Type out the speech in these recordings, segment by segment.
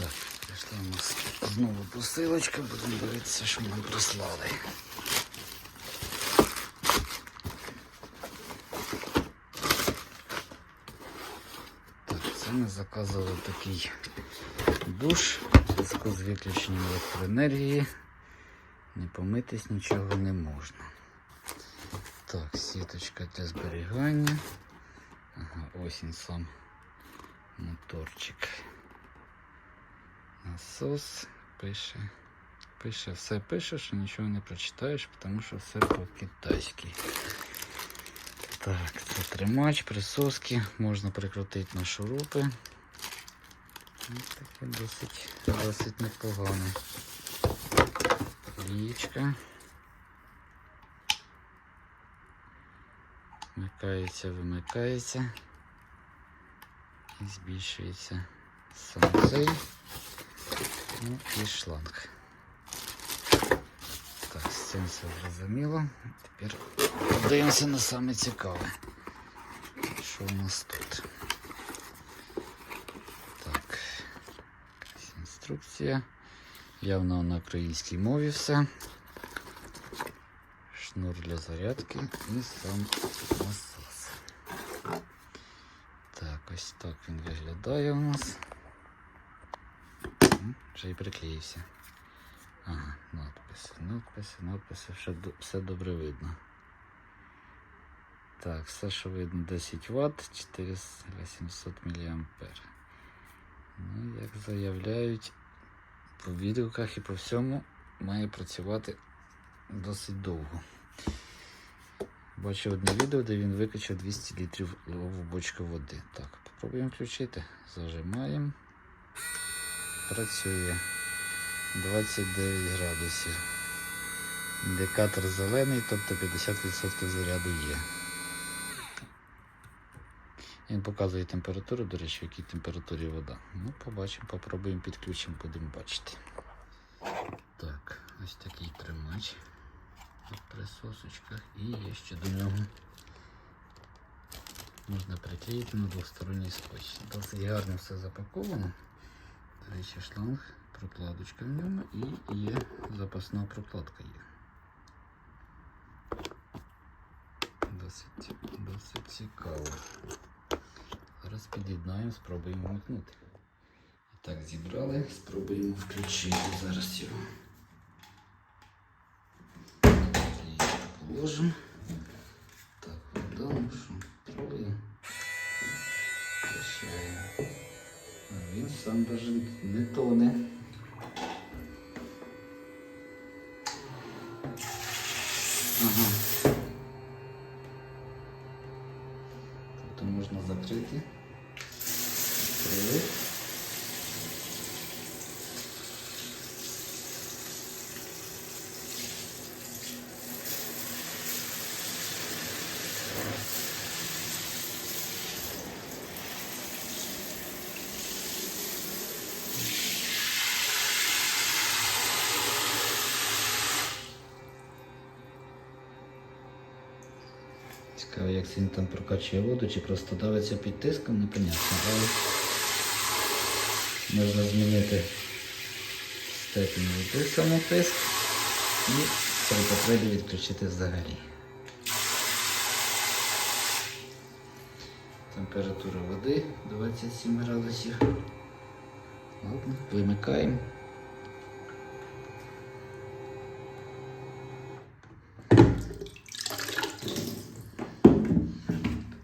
Так, прийшла у нас знову посилочка, будемо дивитися, що нам прислали. Так, це ми заказували такий душ зв'язку з виключенням електроенергії. Не помитись нічого не можна. Так, сіточка для зберігання. Ага, він сам моторчик. Насос пише. Пише, все пише, що нічого не прочитаєш, тому що все по-китайськи. Так, це тримач, присоски, можна прикрутити на шурупи. Ось таке досить, досить непогане. Лічка. Вмикається, вимикається. І збільшується сам. Ну і шланг. Так, з цим все зрозуміло. Тепер подивимося на саме цікаве. Що у нас тут? Так. Інструкція. Явно на українській мові все. Шнур для зарядки і сам насос. Так, ось так він виглядає у нас. Вже і приклеївся. Ага, надписи, надписи, надписи, все, все добре видно. Так, все, що видно 10 Вт, 400 800 мА. Ну, як заявляють по відгуках і по всьому, має працювати досить довго. Бачив одне відео, де він викачав 200 літрів в бочку води. Так, попробуємо включити. Зажимаємо. Працює 29 градусів. Індикатор зелений, тобто 50% заряду є. Він показує температуру, до речі, в якій температурі вода. Ну, побачимо, попробуємо підключимо, будемо бачити. Так, ось такий тримач в присосочках і є ще до нього. Можна приклеїти на двосторонній скотч. Досить гарно все запаковано. До речі, шланг, прокладочка в ньому і є запасна прокладка є. Досить, досить цікаво. Зараз під'єднаємо, спробуємо вмикнути. І так, зібрали, спробуємо включити зараз його. Положимо. Сам даже не тоне. Ага. Тобто можна закрити. Відкрили. Цікаво, як він там прокачує воду, чи просто давиться під тиском, непонятно. Але можна змінити степінь води самотиск і при потребі відключити взагалі. Температура води 27 градусів. Ладно, вимикаємо.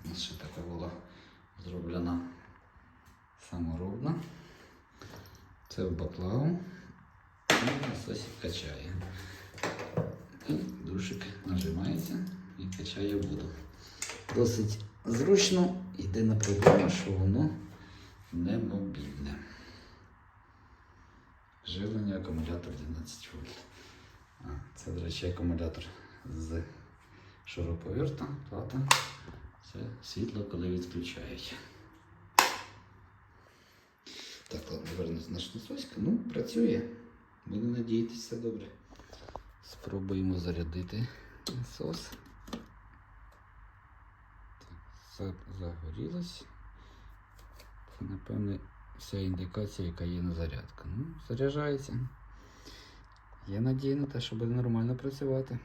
У нас ще така була зроблена саморобна. Це в баклаву. І насосик качає. І душик нажимається і качає воду. Досить зручно. Єдина проблема, що воно не мобільне. Живлення акумулятор 12 вольт. А, це, до речі, акумулятор з шуруповерта, плата. Це світло, коли відключають. Вернусь наш насоська. Ну, працює. Буду надіятися, все добре. Спробуємо зарядити насос. Так, загорілось. Це, напевне, вся індикація, яка є на зарядка. Ну, заряджається. Є надія на те, що буде нормально працювати.